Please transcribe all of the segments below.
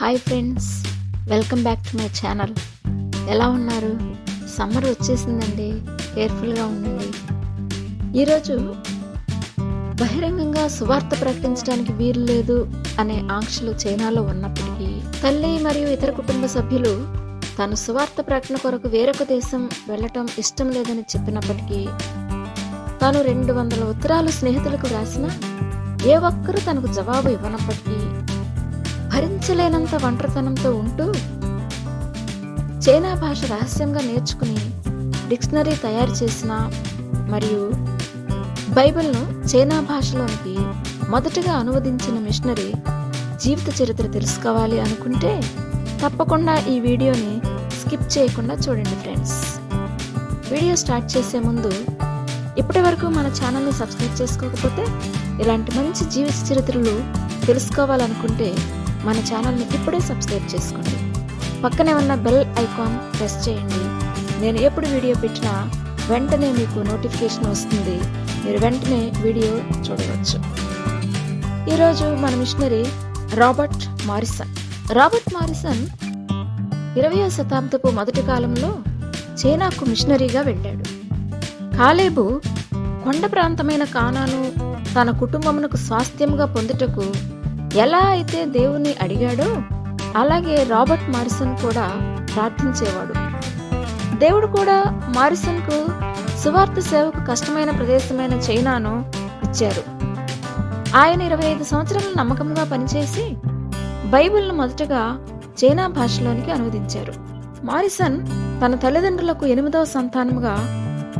Hi friends welcome back to my channel. ఎలా ఉన్నారు? Summer వచ్చేసిందండి కేర్ఫుల్గా ఉండండి ఈరోజు బహిరంగంగా సువార్త ప్రకటించడానికి వీలు లేదు అనే ఆంక్షలు చైనాలో ఉన్నప్పటికీ తల్లి మరియు ఇతర కుటుంబ సభ్యులు తాను సువార్త ప్రకటన కొరకు వేరొక దేశం వెళ్ళటం ఇష్టం లేదని చెప్పినప్పటికీ తాను రెండు వందల ఉత్తరాలు స్నేహితులకు రాసిన ఏ ఒక్కరూ తనకు జవాబు ఇవ్వనప్పటికీ భరించలేనంత ఒంటరితనంతో ఉంటూ చైనా భాష రహస్యంగా నేర్చుకుని డిక్షనరీ తయారు చేసిన మరియు బైబిల్ను చైనా భాషలోనికి మొదటగా అనువదించిన మిషనరీ జీవిత చరిత్ర తెలుసుకోవాలి అనుకుంటే తప్పకుండా ఈ వీడియోని స్కిప్ చేయకుండా చూడండి ఫ్రెండ్స్. వీడియో స్టార్ట్ చేసే ముందు ఇప్పటి వరకు మన ఛానల్ని సబ్స్క్రైబ్ చేసుకోకపోతే ఇలాంటి మంచి జీవిత చరిత్రలు తెలుసుకోవాలనుకుంటే మన ఛానల్ని ఇప్పుడే సబ్స్క్రైబ్ చేసుకోండి. పక్కనే ఉన్న బెల్ ఐకాన్ ప్రెస్ చేయండి. నేను ఎప్పుడు వీడియో పెట్టినా వెంటనే మీకు నోటిఫికేషన్ వస్తుంది. మీరు వెంటనే వీడియో చూడవచ్చు. ఈరోజు మన missionary Robert Morrison. Robert Morrison ఇరవయో శతాబ్దపు మొదటి కాలంలో చైనాకు మిషనరీగా వెళ్ళాడు. కాలేబు కొండ ప్రాంతమైన కానాను తన కుటుంబమునకు స్వాస్థ్యంగా పొందుటకు ఎలా అయితే దేవుని అడిగాడో అలాగే రాబర్ట్ మారిసన్ కూడా ప్రార్థించేవాడు. దేవుడు కూడా మారిసన్కు సువార్త సేవకు కష్టమైన ప్రదేశమైన చైనాను ఇచ్చారు. ఆయన ఇరవై ఐదు సంవత్సరాలు నమ్మకంగా పనిచేసి బైబిల్ను మొదటగా చైనా భాషలోనికి అనువదించారు. మారిసన్ తన తల్లిదండ్రులకు ఎనిమిదవ సంతానముగా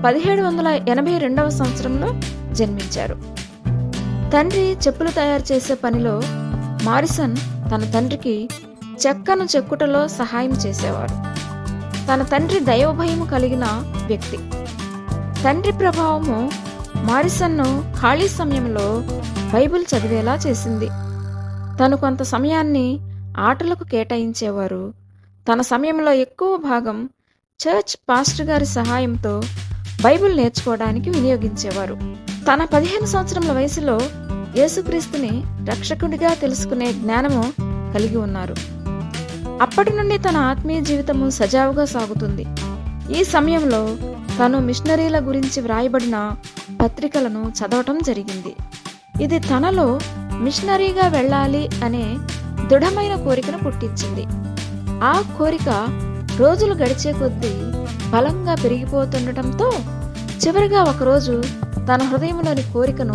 పదిహేడు వందల ఎనభై రెండవ సంవత్సరంలో జన్మించారు. తండ్రి చెప్పులు తయారు చేసే పనిలో మారిసన్ తన తండ్రికి చెక్కను చెక్కుటలో సహాయం చేసేవారు తన తండ్రి దైవభయము కలిగిన వ్యక్తి. తండ్రి ప్రభావము మారిసన్ను ఖాళీ సమయంలో బైబిల్ చదివేలా చేసింది. తను కొంత సమయాన్ని ఆటలకు కేటాయించేవారు. తన సమయంలో ఎక్కువ భాగం చర్చ్ పాస్టర్ గారి సహాయంతో బైబిల్ నేర్చుకోవడానికి వినియోగించేవారు. తన పదిహేను సంవత్సరముల వయసులో యేసుక్రీస్తుని రక్షకుడిగా తెలుసుకునే జ్ఞానము కలిగి ఉన్నారు. అప్పటి నుండి తన ఆత్మీయ జీవితము సజావుగా సాగుతుంది. ఈ సమయంలో తను మిషనరీల గురించి వ్రాయబడిన పత్రికలను చదవటం జరిగింది. ఇది తనలో మిషనరీగా వెళ్ళాలి అనే దృఢమైన కోరికను పుట్టించింది. ఆ కోరిక రోజులు గడిచే కొద్దీ బలంగా పెరిగిపోతుండటంతో చివరిగా ఒకరోజు తన హృదయంలోని కోరికను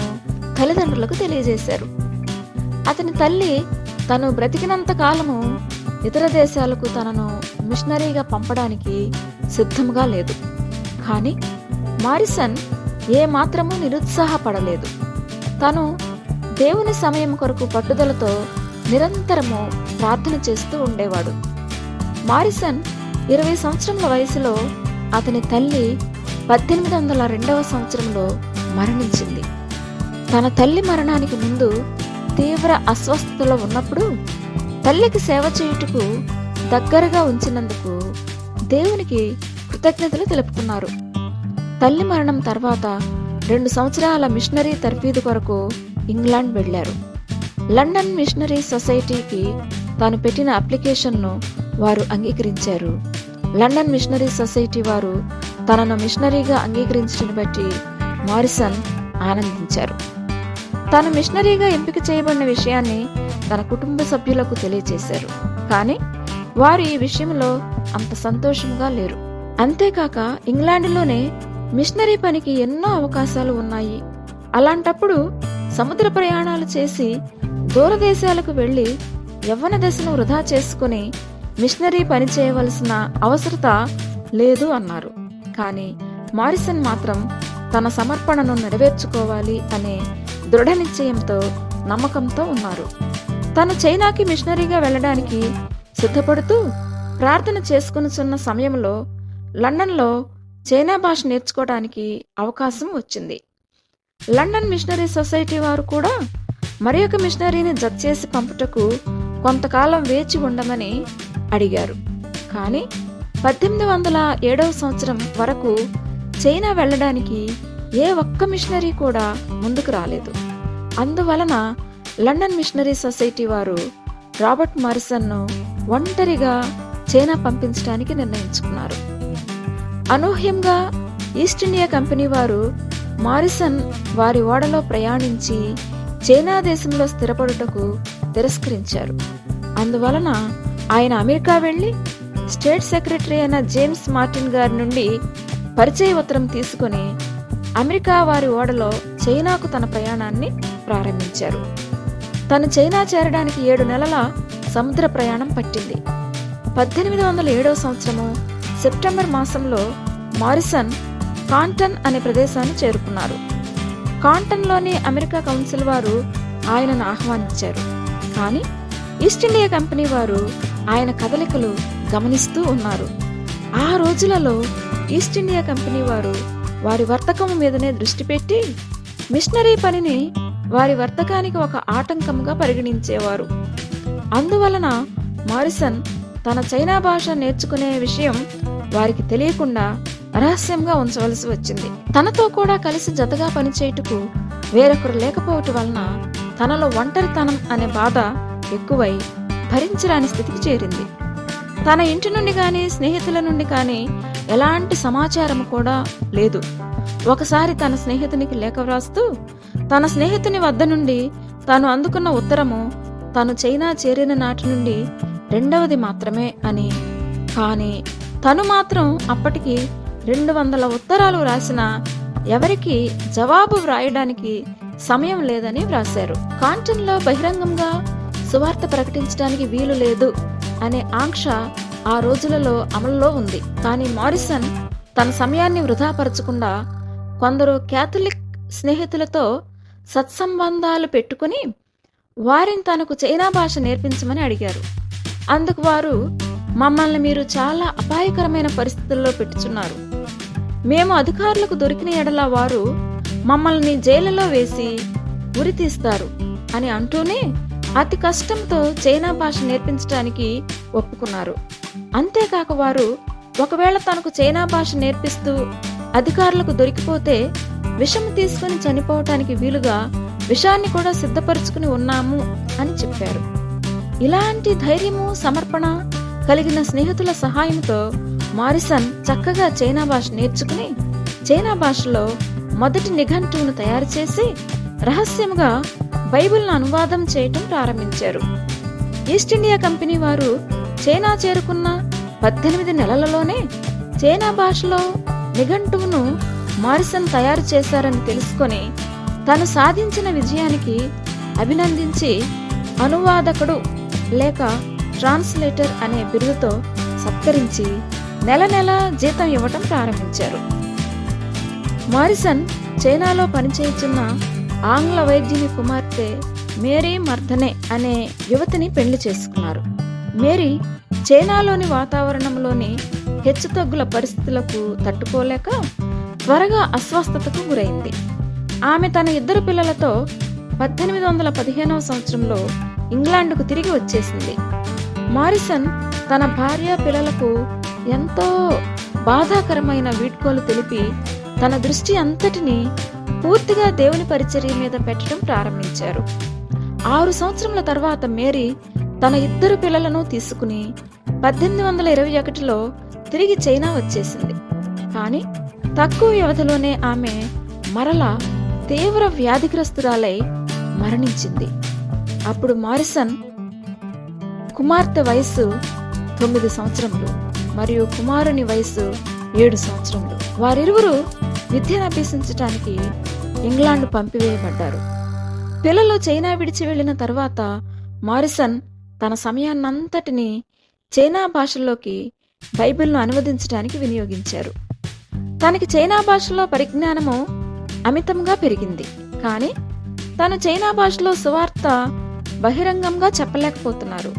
తల్లిదండ్రులకు తెలియజేశారు. అతని తల్లి తను బ్రతికినంత కాలము ఇతర దేశాలకు తనను మిషనరీగా పంపడానికి సిద్ధంగా లేదు. కానీ మారిసన్ ఏ నిరుత్సాహపడలేదు. తను దేవుని సమయం కొరకు పట్టుదలతో నిరంతరము ప్రార్థన చేస్తూ ఉండేవాడు. మారిసన్ ఇరవై సంవత్సరముల వయసులో అతని తల్లి పద్దెనిమిది వందల రెండవ సంవత్సరంలో మరణించింది. తన తల్లి మరణానికి ముందు తీవ్ర అస్వస్థతలో ఉన్నప్పుడు తల్లికి సేవ చేయుటకు దగ్గరగా ఉంచినందుకు దేవునికి కృతజ్ఞతలు తెలుపుకున్నారు. తల్లి మరణం తర్వాత రెండు సంవత్సరాల మిషనరీ తర్ఫీదు కొరకు ఇంగ్లాండ్ వెళ్ళారు లండన్ మిషనరీ సొసైటీకి తాను పెట్టిన అప్లికేషన్ను వారు అంగీకరించారు. లండన్ మిషనరీ సొసైటీ వారు తనను మిషనరీగా అంగీకరించడం బట్టి మారిసన్ ఆనందించారు. తాను మిషనరీగా ఎంపిక చేయబడిన విషయాన్ని తన కుటుంబ సభ్యులకు తెలియజేశారు కానీ వారు ఈ విషయంలో అంత సంతోషంగా లేరు. అంతేకాక ఇంగ్లాండ్లోనే మిషనరీ పనికి ఎన్నో అవకాశాలు ఉన్నాయి. అలాంటప్పుడు సముద్ర ప్రయాణాలు చేసి దూరదేశాలకు వెళ్ళి యవ్వన దశను వృధా చేసుకుని మిషనరీ పని చేయవలసిన అవసరత లేదు అన్నారు. కానీ మారిసన్ మాత్రం తన సమర్పణను నెరవేర్చుకోవాలి అనే దృఢ నిశ్చయంతో నమ్మకంతో ఉన్నారు. తను చైనాకి మిషనరీగా వెళ్ళడానికి సిద్ధపడుతూ ప్రార్థన చేసుకునిచున్న సమయంలో లండన్లో చైనా భాష నేర్చుకోవడానికి అవకాశం వచ్చింది. లండన్ మిషనరీ సొసైటీ వారు కూడా మరి ఒక మిషనరీని జడ్ చేసి పంపుటకు కొంతకాలం వేచి ఉండమని అడిగారు. కానీ పద్దెనిమిది వందల ఏడవ సంవత్సరం వరకు చైనా వెళ్ళడానికి ఏ ఒక్క మిషనరీ కూడా ముందుకు రాలేదు. అందువలన లండన్ మిషనరీ సొసైటీ వారు రాబర్ట్ మారిసన్ను ఒంటరిగా చైనా పంపించడానికి నిర్ణయించుకున్నారు. అనూహ్యంగా ఈస్ట్ ఇండియా కంపెనీ వారు మారిసన్ వారి ఓడలో ప్రయాణించి చైనా దేశంలో స్థిరపడుటకు తిరస్కరించారు. అందువలన ఆయన అమెరికా వెళ్ళి స్టేట్ సెక్రటరీ అయిన జేమ్స్ మార్టిన్ గారి నుండి పరిచయ ఉత్తరం తీసుకుని అమెరికా వారి ఓడలో చైనాకు తన ప్రయాణాన్ని ప్రారంభించారు. తను చైనా చేరడానికి ఏడు నెలల సముద్ర ప్రయాణం పట్టింది. పద్దెనిమిది వందల ఏడవ సంవత్సరము సెప్టెంబర్ మాసంలో మారిసన్ కాంటన్ అనే ప్రదేశాన్ని చేరుకున్నారు. కాంటన్లోని అమెరికా కౌన్సిల్ వారు ఆయనను ఆహ్వానించారు. కానీ ఈస్ట్ ఇండియా కంపెనీ వారు ఆయన కదలికలు గమనిస్తూ ఉన్నారు. ఆ రోజులలో ఈస్ట్ ఇండియా కంపెనీ వారు వారి వర్తకం మీదనే దృష్టి పెట్టి మిషనరీ పనిని వారి వర్తకానికి ఒక ఆటంకంగా పరిగణించేవారు. అందువలన మారిసన్ తన చైనా భాష నేర్చుకునే విషయం వారికి తెలియకుండా రహస్యంగా ఉంచవలసి వచ్చింది. తనతో కూడా కలిసి జతగా పనిచేయుటకు వేరొకరు లేకపోవటం వలన తనలో ఒంటరితనం అనే బాధ ఎక్కువై భరించరాని స్థితికి చేరింది. తన ఇంటి నుండి కానీ స్నేహితుల నుండి కానీ ఎలాంటి సమాచారం కూడా లేదు. ఒకసారి తన స్నేహితునికి లేఖ వ్రాస్తూ తన స్నేహితుని వద్ద నుండి తాను అందుకున్న ఉత్తరము తాను చైనా చేరిన నాటి నుండి రెండవది మాత్రమే అని. కానీ తను మాత్రం అప్పటికి రెండు వందల ఉత్తరాలు రాసిన ఎవరికి జవాబు వ్రాయడానికి సమయం లేదని వ్రాశారు. కాంటన్లో బహిరంగంగా సువార్త ప్రకటించడానికి వీలు లేదు. అనే ఆంక్ష ఆ రోజులలో అమల్లో ఉంది. కానీ మారిసన్ తన సమయాన్ని వృధాపరచకుండా కొందరు క్యాథలిక్ స్నేహితులతో సత్సంబంధాలు పెట్టుకుని వారిని తనకు చైనా భాష నేర్పించమని అడిగారు. అందుకు వారు మమ్మల్ని మీరు చాలా అపాయకరమైన పరిస్థితుల్లో పెట్టుచున్నారు. మేము అధికారులకు దొరికిన ఎడల వారు మమ్మల్ని జైలులో వేసి ఉరి తీస్తారు అని అంటూనే అతి కష్టంతో చైనా భాష నేర్పించడానికి ఒప్పుకున్నారు. అంతేకాక వారు ఒకవేళ తనకు చైనా భాష నేర్పిస్తూ అధికారులకు దొరికిపోతే విషం తీసుకుని చనిపోవటానికి వీలుగా విషాన్ని కూడా సిద్ధపరుచుకుని ఉన్నాము అని చెప్పారు. ఇలాంటి ధైర్యము సమర్పణ కలిగిన స్నేహితుల సహాయంతో మారిసన్ చక్కగా చైనా భాష నేర్చుకుని చైనా భాషలో మొదటి నిఘంటువును తయారు చేసి రహస్యముగా బైబిల్ను అనువాదం చేయటం ప్రారంభించారు. ఈస్ట్ ఇండియా కంపెనీ వారు చైనా చేరుకున్న పద్దెనిమిది నెలలలోనే చైనా భాషలో నిఘంటువును మారిసన్ తయారు చేశారని తెలుసుకొని తను సాధించిన విజయానికి అభినందించి అనువాదకుడు లేక ట్రాన్స్లేటర్ అనే బిరుదుతో సత్కరించి నెల నెల జీతం ఇవ్వటం ప్రారంభించారు. మారిసన్ చైనాలో పనిచేస్తున్న ఆంగ్ల వైద్యుని కుమార్తె మేరీ మర్దనే అనే యువతిని పెళ్ళి చేసుకున్నారు. మేరీ చైనాలోని వాతావరణంలోని హెచ్చుతగ్గుల పరిస్థితులకు తట్టుకోలేక త్వరగా అస్వస్థతకు గురైంది. ఆమె తన ఇద్దరు పిల్లలతో పద్దెనిమిది వందల పదిహేనవ సంవత్సరంలో ఇంగ్లాండ్కు తిరిగి వచ్చేసింది. మారిసన్ తన భార్య పిల్లలకు ఎంతో బాధాకరమైన వీడ్కోలు తెలిపి తన దృష్టి అంతటిని పూర్తిగా దేవుని పరిచర్య మీద పెట్టడం ప్రారంభించారు. ఆరు సంవత్సరముల తర్వాత మేరీ తన ఇద్దరు పిల్లలను తీసుకుని పద్దెనిమిది వందల ఇరవై ఒకటిలో తిరిగి చైనా వచ్చేసింది. కానీ తక్కువ వ్యవధిలోనే ఆమె మరలా తీవ్ర వ్యాధిగ్రస్తురాలై మరణించింది. అప్పుడు మారిసన్ కుమార్తె వయస్సు తొమ్మిది సంవత్సరములు మరియు కుమారుని వయస్సు ఏడు సంవత్సరములు. వారిరువురు విద్యను అభ్యసించటానికి ఇంగ్లాండ్ పంపివేయబడ్డారు. పిల్లలు చైనా విడిచి వెళ్ళిన తర్వాత మారిసన్ తన సమయాన్నంతటిని చైనా భాషల్లోకి బైబిల్ను అనువదించడానికి వినియోగించారు. తనకి చైనా భాషలో పరిజ్ఞానము అమితంగా పెరిగింది. కానీ తను చైనా భాషలో సువార్త బహిరంగంగా చెప్పలేకపోతున్నారు.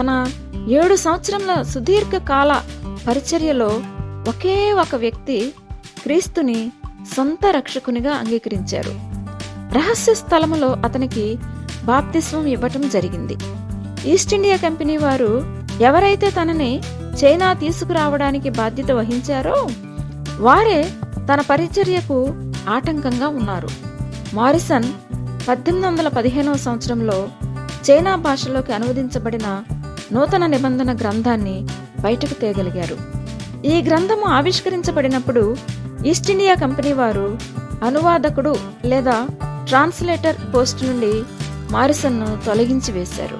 తన ఏడు సంవత్సరముల సుదీర్ఘ కాల పరిచర్యలో ఒకే ఒక వ్యక్తి క్రీస్తుని సొంత రక్షకునిగా అంగీకరించారు. రహస్య స్థలములో అతనికి బాప్తిస్వం ఇవ్వటం జరిగింది. ఈస్ట్ ఇండియా కంపెనీ వారు ఎవరైతే తనని చైనా తీసుకురావడానికి బాధ్యత వహించారో వారే తన పరిచర్యకు ఆటంకంగా ఉన్నారు. మారిసన్ పద్దెనిమిది వందల పదిహేనవ సంవత్సరంలో చైనా భాషలోకి అనువదించబడిన నూతన నిబంధన గ్రంథాన్ని బయటకు తేగలిగారు. ఈ గ్రంథము ఆవిష్కరించబడినప్పుడు ఈస్ట్ ఇండియా కంపెనీ వారు అనువాదకుడు లేదా ట్రాన్స్లేటర్ పోస్ట్ నుండి మారిసన్ను తొలగించి వేశారు.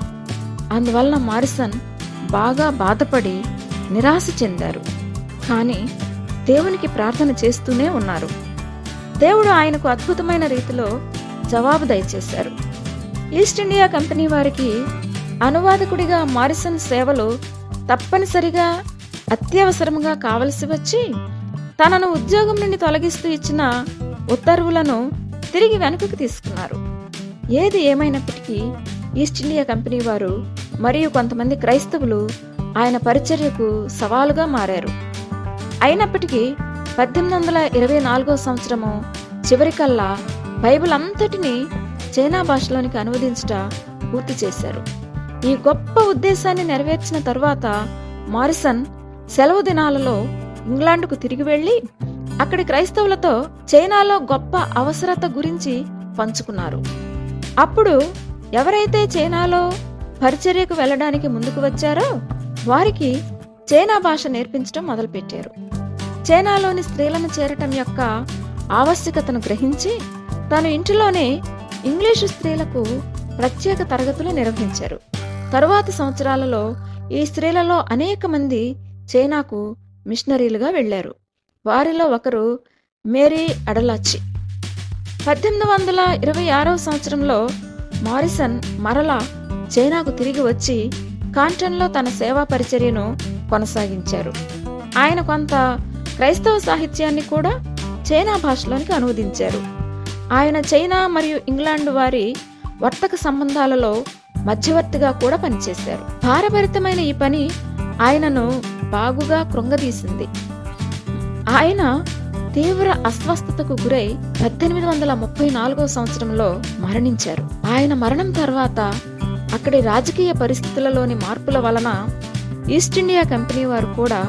అందువలన మారిసన్ బాగా బాధపడి నిరాశ చెందారు. కానీ దేవునికి ప్రార్థన చేస్తూనే ఉన్నారు. దేవుడు ఆయనకు అద్భుతమైన రీతిలో జవాబు దయచేశారు. ఈస్ట్ ఇండియా కంపెనీ వారికి అనువాదకుడిగా మారిసన్ సేవలు తప్పనిసరిగా అత్యవసరంగా కావలసి వచ్చి తనను ఉద్యోగం నుండి తొలగిస్తూ ఇచ్చిన ఉత్తర్వులను తిరిగి వెనుకకు తీసుకున్నారు. ఏది ఏమైనప్పటికీ ఈస్ట్ ఇండియా కంపెనీ వారు మరియు కొంతమంది క్రైస్తవులు ఆయన పరిచర్యకు సవాలుగా మారారు. అయినప్పటికీ పద్దెనిమిది వందల ఇరవై నాలుగో సంవత్సరము చివరికల్లా బైబిల్ అంతటిని చైనా భాషలోనికి అనువదించుట పూర్తి చేశారు. ఈ గొప్ప ఉద్దేశాన్ని నెరవేర్చిన తరువాత మారిసన్ సెలవు దినాలలో ఇంగ్లాండ్కు తిరిగి వెళ్ళి అక్కడి క్రైస్తవులతో చైనాలో గొప్ప అవసరత గురించి పంచుకున్నారు. అప్పుడు ఎవరైతే చైనాలో పరిచర్యకు వెళ్ళడానికి ముందుకు వచ్చారో వారికి చైనా భాష నేర్పించడం మొదలుపెట్టారు. చైనాలోని స్త్రీలను చేరటం యొక్క ఆవశ్యకతను గ్రహించి తను ఇంటిలోనే ఇంగ్లీషు స్త్రీలకు ప్రత్యేక తరగతులు నిర్వహించారు. తరువాతి సంవత్సరాలలో ఈ స్త్రీలలో అనేక మంది చైనాకు మిషనరీలుగా వెళ్ళారు వారిలో ఒకరు మేరీ అడలాచి. పద్దెనిమిది వందల ఇరవై ఆరవ సంవత్సరంలో మారిసన్ మరలా చైనాకు తిరిగి వచ్చి కాంటన్లో తన సేవా పరిచర్యను కొనసాగించారు. ఆయన కొంత క్రైస్తవ సాహిత్యాన్ని కూడా చైనా భాషలోనికి అనువదించారు. ఆయన చైనా మరియు ఇంగ్లాండ్ వారి వర్తక సంబంధాలలో మధ్యవర్తిగా కూడా పనిచేశారు. భారభరితమైన ఈ పని ఆయనను బాగుగా కృంగదీసింది. ఆయన తీవ్ర అస్వస్థతకు గురై పద్దెనిమిది వందల ముప్పై నాలుగో సంవత్సరంలో మరణించారు. ఆయన మరణం తర్వాత అక్కడి రాజకీయ పరిస్థితులలోని మార్పుల వలన ఈస్ట్ ఇండియా కంపెనీ వారు కూడా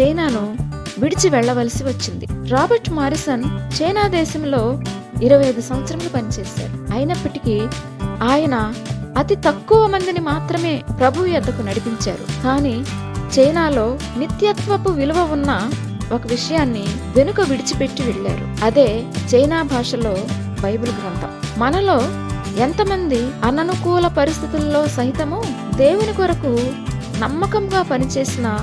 చైనాను విడిచి వెళ్ళవలసి వచ్చింది. రాబర్ట్ మారిసన్ చైనా దేశంలో ఇరవై ఐదు సంవత్సరములు పనిచేశారు. అయినప్పటికీ ఆయన అతి తక్కువ మందిని మాత్రమే ప్రభు ఎద్దకు నడిపించారు. కానీ చైనాలో నిత్యత్వపు విలువ ఉన్న ఒక విషయాన్ని వెనుక విడిచిపెట్టి వెళ్ళారు. అదే చైనా భాషలో బైబిల్ గ్రంథం. మనలో ఎంతమంది అననుకూల పరిస్థితుల్లో సహితము దేవుని కొరకు నమ్మకంగా పనిచేసిన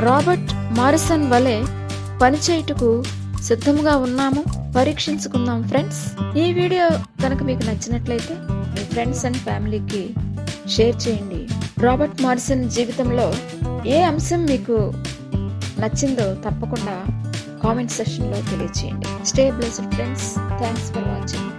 రాబర్ట్ మారిసన్ వలె పనిచేయుటకు సిద్ధంగా ఉన్నాము. పరీక్షించుకుందాం ఫ్రెండ్స్. ఈ వీడియో కనుక మీకు నచ్చినట్లయితే మీ ఫ్రెండ్స్ అండ్ ఫ్యామిలీకి షేర్ చేయండి. రాబర్ట్ మారిసన్ జీవితంలో ఏ అంశం మీకు నచ్చిందో తప్పకుండా కామెంట్ సెషన్లో తెలియచేయండి. Stay blessed friends. Thanks for watching.